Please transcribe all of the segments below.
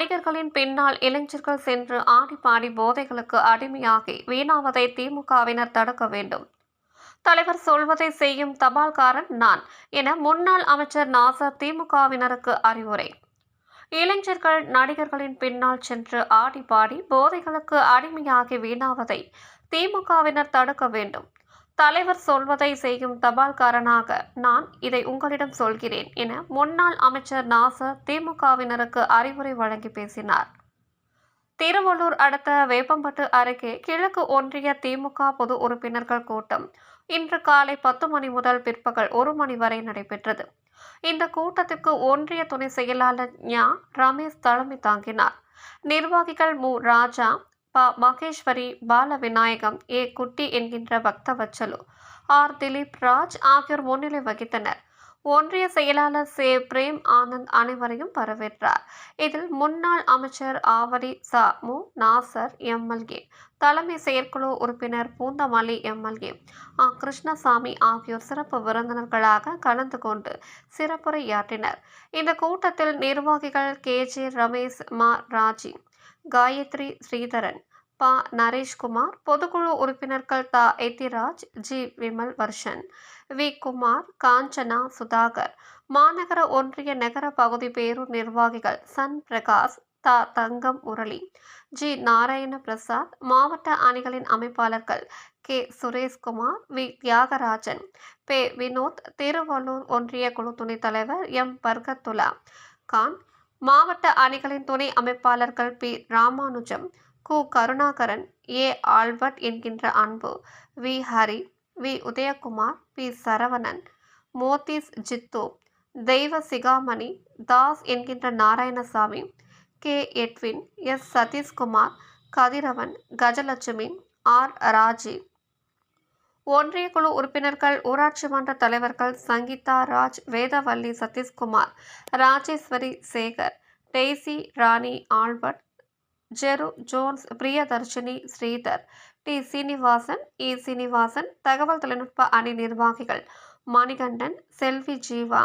நடிகர்களின் பின்னால் இளைஞர்கள் சென்று ஆடி பாடி போதைகளுக்கு அடிமையாகி வீணாவதை திமுகவினர் தடுக்க வேண்டும். தலைவர் சொல்வதை செய்யும் தபால்காரன் நான் என முன்னாள் அமைச்சர் நாசர் திமுகவினருக்கு அறிவுரை. இளைஞர்கள் நடிகர்களின் பின்னால் சென்று ஆடி பாடி போதைகளுக்கு அடிமையாகி வீணாவதை திமுகவினர் தடுக்க வேண்டும். தலைவர் சொல்வதை செய்யும் தபால்காரனாக நான் இதை உங்களிடம் சொல்கிறேன் என முன்னாள் அமைச்சர் நாசர் திமுகவினருக்கு அறிவுரை வழங்கி பேசினார். திருவள்ளூர் அடுத்த வேப்பம்பட்டு அருகே கிழக்கு ஒன்றிய திமுக பொது உறுப்பினர்கள் கூட்டம் இன்று காலை பத்து மணி முதல் பிற்பகல் ஒரு மணி வரை நடைபெற்றது. இந்த கூட்டத்திற்கு ஒன்றிய துணை செயலாளர் ஞா. ரமேஷ் தலைமை தாங்கினார். நிர்வாகிகள் மு. ராஜா ப. மகேஸ்வரி பால விநாயகம் ஏ. குட்டி என்கின்ற பக்தவச்சலு. ஆர். திலீப் ராஜ் ஆகியோர் முன்னிலை வகித்தனர். ஒன்றிய செயலாளர் சே. பிரேம் ஆனந்த் அனைவரையும் வரவேற்றார். இதில் முன்னாள் அமைச்சர் ஆவடி ச. மு. நாசர் எம்எல்ஏ தலைமை செயற்குழு உறுப்பினர் பூந்தமல்லி எம்எல்ஏ ஆ. கிருஷ்ணசாமி ஆகியோர் சிறப்பு விருந்தினர்களாக கலந்து கொண்டு சிறப்புரையாற்றினர். இந்த கூட்டத்தில் நிர்வாகிகள் கே. ஜே. ரமேஷ் மா. ராஜி காயத்ரி ஸ்ரீதரன் ப. நரேஷ்குமார் பொதுக்குழு உறுப்பினர்கள் த. எத்திராஜ் ஜி. விமல் வர்ஷன் வி. குமார் காஞ்சனா சுதாகர் மாநகர ஒன்றிய நகர பகுதி பேரூர் நிர்வாகிகள் சன் பிரகாஷ் த. தங்கம் முரளி ஜி. நாராயண பிரசாத் மாவட்ட அணிகளின் அமைப்பாளர்கள் கே. சுரேஷ்குமார் வி. தியாகராஜன் பே. வினோத் திருவள்ளூர் ஒன்றிய குழு துணைத் தலைவர் எம். பர்கத்துலா கான். மாவட்ட அணிகளின் துணை அமைப்பாளர்கள் பி. ராமானுஜம் கு. கருணாகரன் ஏ. ஆல்பர்ட் என்கின்ற Anbu V. Hari V. Udhayakumar P. Saravanan மோதிஸ் Jithu Deiva Sigamani Das என்கின்ற Narayanasamy K. Edwin S. Sathishkumar Kathiravan Gajalakshmi R. Raji ஒன்றிய குழு உறுப்பினர்கள் ஊராட்சி மன்ற தலைவர்கள் Sangeetha Raj Vedavalli Satishkumar Rajeswari Sekar Daisy Rani Albert Jeru Jones Priyadharshini Sridhar T. Srinivasan E. Srinivasan தகவல் தொழில்நுட்ப அணி நிர்வாகிகள் மணிகண்டன் செல்வி ஜீவா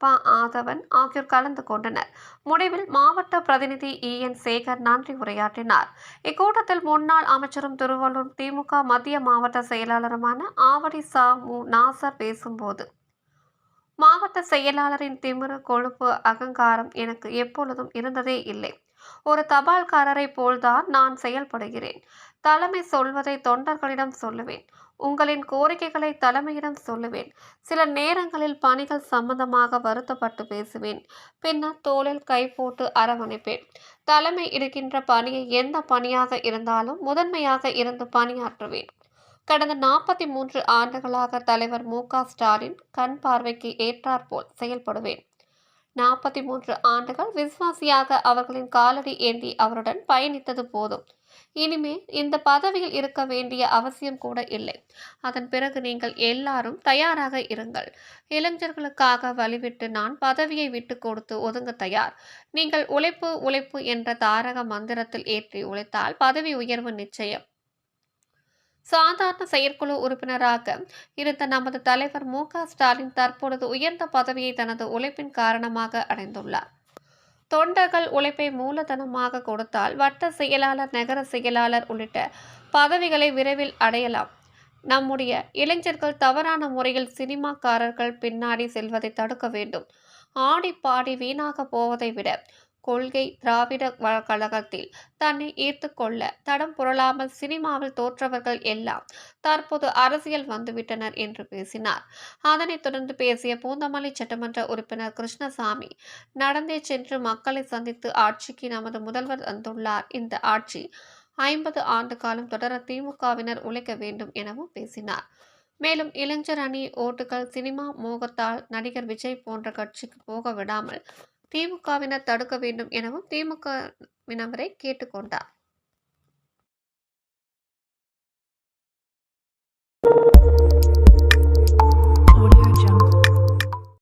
ப ஆதவன் ஆகியோர் கலந்து கொண்டனர். முடிவில் மாவட்ட பிரதிநிதி இ. என். சேகர் நன்றி உரையாற்றினார். இக்கூட்டத்தில் முன்னாள் அமைச்சரும் திருவள்ளூர் திமுக மத்திய மாவட்ட செயலாளருமான ஆவடி சா. மு. நாசர் பேசும்போது மாவட்ட செயலாளரின் திமிரு கொழுப்பு அகங்காரம் எனக்கு எப்பொழுதும் இருந்ததே இல்லை. ஒரு தபால்காரரை போல்தான் நான் செயல்படுகிறேன். தலைமை சொல்வதை தொண்டர்களிடம் சொல்லுவேன். உங்களின் கோரிக்கைகளை தலைமையிடம் சொல்லுவேன். சில நேரங்களில் பணிகள் சம்பந்தமாக வருத்தப்பட்டு பேசுவேன். பின்னர் தோளில் கை போட்டு அரவணைப்பேன். தலைமை இருக்கின்ற பணியை எந்த பணியாக இருந்தாலும் முதன்மையாக இருந்து பணியாற்றுவேன். கடந்த நாற்பத்தி மூன்று ஆண்டுகளாக தலைவர் மு க ஸ்டாலின் கண் பார்வைக்கு ஏற்றாற்போல் செயல்படுவேன். நாற்பத்தி மூன்று ஆண்டுகள் விசுவாசியாக அவர்களின் காலடி ஏந்தி அவருடன் பயணித்தது போதும். இனிமேல் இந்த பதவியில் இருக்க வேண்டிய அவசியம் கூட இல்லை. அதன் பிறகு நீங்கள் எல்லாரும் தயாராக இருங்கள். இளைஞர்களுக்காக வழிவிட்டு நான் பதவியை விட்டு கொடுத்து ஒதுங்க தயார். நீங்கள் உழைப்பு உழைப்பு என்ற தாரக மந்திரத்தில் ஏற்றி உழைத்தால் பதவி உயர்வு நிச்சயம். சாதாரண செயற்குழு உறுப்பினராக இருந்த நமது தலைவர் மு ஸ்டாலின் தற்பொழுது உயர்ந்த பதவியை தனது உழைப்பின் காரணமாக அடைந்துள்ளார். தொண்டர்கள் உழைப்பை மூலதனமாக கொடுத்தால் வட்ட செயலாளர் நகர செயலாளர் உள்ளிட்ட பதவிகளை விரைவில் அடையலாம். நம்முடைய இளைஞர்கள் தவறான முறையில் சினிமாக்காரர்கள் பின்னாடி செல்வதை தடுக்க வேண்டும். ஆடி பாடி வீணாக போவதை விட கொள்கை திராவிட வ- கழகத்தில் தன்னை ஈர்த்து கொள்ள தடம் புரளாமல் சினிமாவில் தோற்றவர்கள் எல்லாம் தற்போது அரசியல் வந்துவிட்டனர் என்று பேசினார். அதனைத் தொடர்ந்து பேசிய பூந்தமல்லி சட்டமன்ற உறுப்பினர் கிருஷ்ணசாமி நடந்தே சென்று மக்களை சந்தித்து ஆட்சிக்கு நமது முதல்வர் வந்துள்ளார். இந்த ஆட்சி ஐம்பது ஆண்டு காலம் தொடர திமுகவினர் உழைக்க வேண்டும் எனவும் பேசினார். மேலும் இளைஞர் அணி ஓட்டுகள் சினிமா மோகத்தால் நடிகர் விஜய் போன்ற கட்சிக்கு போக விடாமல் திமுகவினர் தடுக்க வேண்டும் எனவும் திமுகவினரை கேட்டுக்கொண்டார்.